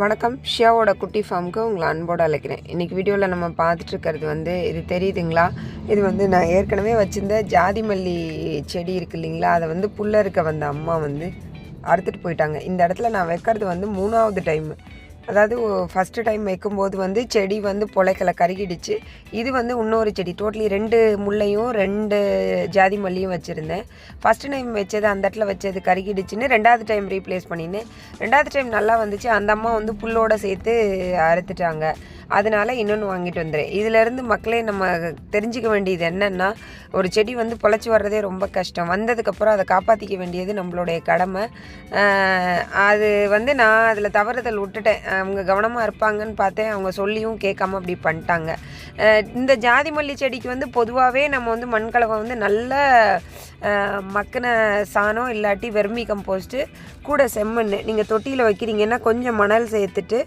வணக்கம். ஷியாவோட குட்டி ஃபார்முக்கு உங்களை அன்போடு அழைக்கிறேன். இன்றைக்கி வீடியோவில் நம்ம பார்த்துட்ருக்கிறது வந்து இது தெரியுதுங்களா? இது வந்து நான் ஏற்கனவே வச்சுருந்த ஜாதி மல்லி செடி இருக்கு இல்லைங்களா? அதை வந்து புல்ல இருக்க வந்த அம்மா வந்து அறுத்துட்டு போயிட்டாங்க. இந்த இடத்துல நான் வைக்கிறது வந்து மூணாவது டைம் அதாவது ஃபஸ்ட்டு டைம் வைக்கும்போது வந்து செடி வந்து பொழைக்கலை கருகிடுச்சு. இது வந்து இன்னொரு செடி. டோட்டலி ரெண்டு முல்லையும் ரெண்டு ஜாதி மல்லியும் வச்சுருந்தேன். ஃபஸ்ட்டு டைம் வச்சது அந்த இடத்துல வச்சது கருகிடுச்சுன்னு ரெண்டாவது டைம் ரீப்ளேஸ் பண்ணினேன். ரெண்டாவது டைம் நல்லா வந்துச்சு. அந்த அம்மா வந்து புல்லோடு சேர்த்து அறுத்துட்டாங்க. அதனால இன்னொன்று வாங்கிட்டு வந்துடுறேன் இதிலேருந்து மக்களே நம்ம தெரிஞ்சுக்க வேண்டியது என்னென்னா ஒரு செடி வந்து பொழைச்சி வர்றதே ரொம்ப கஷ்டம். வந்ததுக்கப்புறம் அதை காப்பாற்றிக்க வேண்டியது நம்மளுடைய கடமை. அது வந்து நான் அதில் தவறுதல் விட்டுட்டேன். அவங்க கவனமாக இருப்பாங்கன்னு பார்த்தேன். அவங்க சொல்லியும் கேட்காம அப்படி பண்ணிட்டாங்க. இந்த ஜாதி மல்லி செடிக்கு வந்து பொதுவாகவே நம்ம வந்து மண்கலவை வந்து நல்ல மக்கின சாணம் இல்லாட்டி வெர்மி கம்போஸ்ட்டு கூட செம்மண் நீங்கள் தொட்டியில் வைக்கிறீங்கன்னா கொஞ்சம் மணல் சேர்த்துட்டு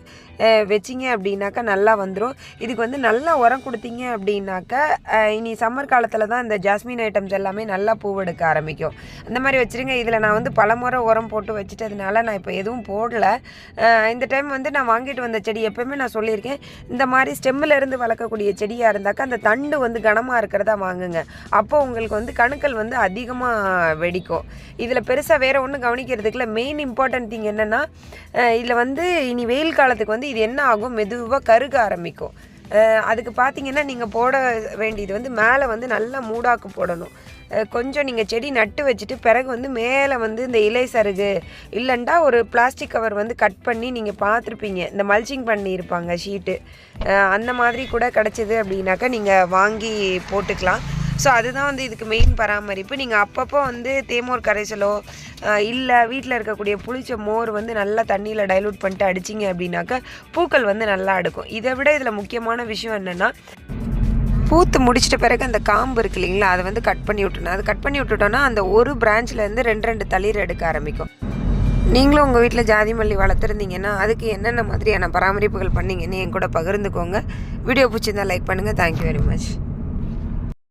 வச்சிங்க அப்படின்னாக்கா நல்லா வந்துடும் இதுக்கு வந்து நல்லா உரம் கொடுத்தீங்க அப்படின்னாக்கா இனி சம்மர் காலத்தில் தான் இந்த ஜாஸ்மின் ஐட்டம்ஸ் எல்லாமே நல்லா பூவெடுக்க ஆரம்பிக்கும். அந்த மாதிரி வச்சுருங்க. இதில் நான் வந்து பலமுறை உரம் போட்டு வச்சுட்டதுனால நான் இப்போ எதுவும் போடல. இந்த டைம் வந்து நான் வாங்கிட்டு வந்த செடி எப்போவுமே நான் சொல்லியிருக்கேன். இந்த மாதிரி ஸ்டெம்மில் இருந்து வளர்க்கக்கூடிய செடியாக இருந்தாக்கா அந்த தண்டு வந்து கனமாக இருக்கிறதா வாங்குங்க. அப்போ உங்களுக்கு வந்து கணுக்கள் வந்து அதிகமாக வெடிக்கும். இதில் பெருசாக வேறு ஒன்றும் கவனிக்கிறதுக்குல மெயின் இம்பார்ட்டன்ட் திங் என்னென்னா இதில் வந்து இனி வெயில் காலத்துக்கு வந்து இது என்ன ஆகும்? மெதுவாக கருக ஆரம்பிக்கும். அதுக்கு பார்த்தீங்கன்னா நீங்கள் போட வேண்டியது வந்து மேலே வந்து நல்லா மூடாக்கு போடணும். கொஞ்சம் நீங்கள் செடி நட்டு வச்சுட்டு பிறகு வந்து மேலே வந்து இந்த இலை சருகு இல்லைண்டா ஒரு பிளாஸ்டிக் கவர் வந்து கட் பண்ணி நீங்கள் பார்த்துருப்பீங்க இந்த மல்ச்சிங் பண்ணியிருப்பாங்க ஷீட்டு அந்த மாதிரி கூட கிடச்சிது அப்படின்னாக்கா நீங்கள் வாங்கி போட்டுக்கலாம். ஸோ அதுதான் வந்து இதுக்கு மெயின் பராமரிப்பு. நீங்கள் அப்பப்போ வந்து தேமோர் கரைசலோ இல்லை வீட்டில் இருக்கக்கூடிய புளிச்ச மோர் வந்து நல்லா தண்ணியில் டைலூட் பண்ணிட்டு அடிச்சிங்க அப்படின்னாக்கா பூக்கள் வந்து நல்லா அடுக்கும். இதை விட இதில் முக்கியமான விஷயம் என்னென்னா பூத்து முடிச்சிட்ட பிறகு அந்த காம்பு இருக்கு இல்லைங்களா அதை வந்து கட் பண்ணி விட்டுணும் அது கட் பண்ணி விட்டுட்டோன்னா அந்த ஒரு பிரான்ச்லேருந்து ரெண்டு ரெண்டு தளிர் எடுக்க ஆரம்பிக்கும். நீங்களும் உங்கள் வீட்டில் ஜாதி மல்லி வளர்த்துருந்தீங்கன்னா அதுக்கு என்னென்ன மாதிரியான பராமரிப்புகள் பண்ணீங்கன்னு என் கூட பகிர்ந்துக்கோங்க. வீடியோ பிடிச்சிருந்தா லைக் பண்ணுங்கள் தேங்க்யூ வெரி மச்